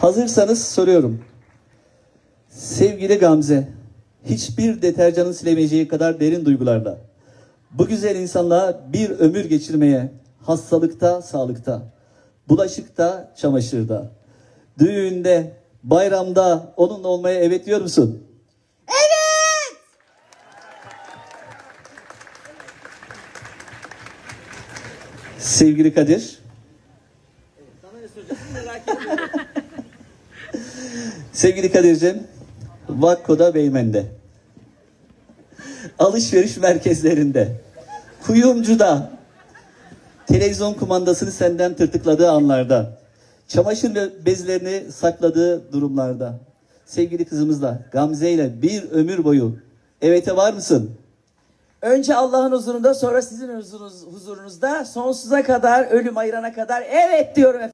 Hazırsanız soruyorum. Sevgili Gamze, hiçbir deterjanın silemeyeceği kadar derin duygularla bu güzel insanla bir ömür geçirmeye hastalıkta, sağlıkta, bulaşıkta, çamaşırda, düğünde, bayramda onunla olmaya evet diyor musun? Sevgili Kadir. Sevgili Kadir'cim, Vakko'da Beymen'de, alışveriş merkezlerinde, kuyumcuda, televizyon kumandasını senden tırtıkladığı anlarda, çamaşır ve bezlerini sakladığı durumlarda, sevgili kızımızla Gamze ile bir ömür boyu evete var mısın? Önce Allah'ın huzurunda sonra sizin huzurunuz, huzurunuzda sonsuza kadar ölüm ayırana kadar evet diyorum efendim.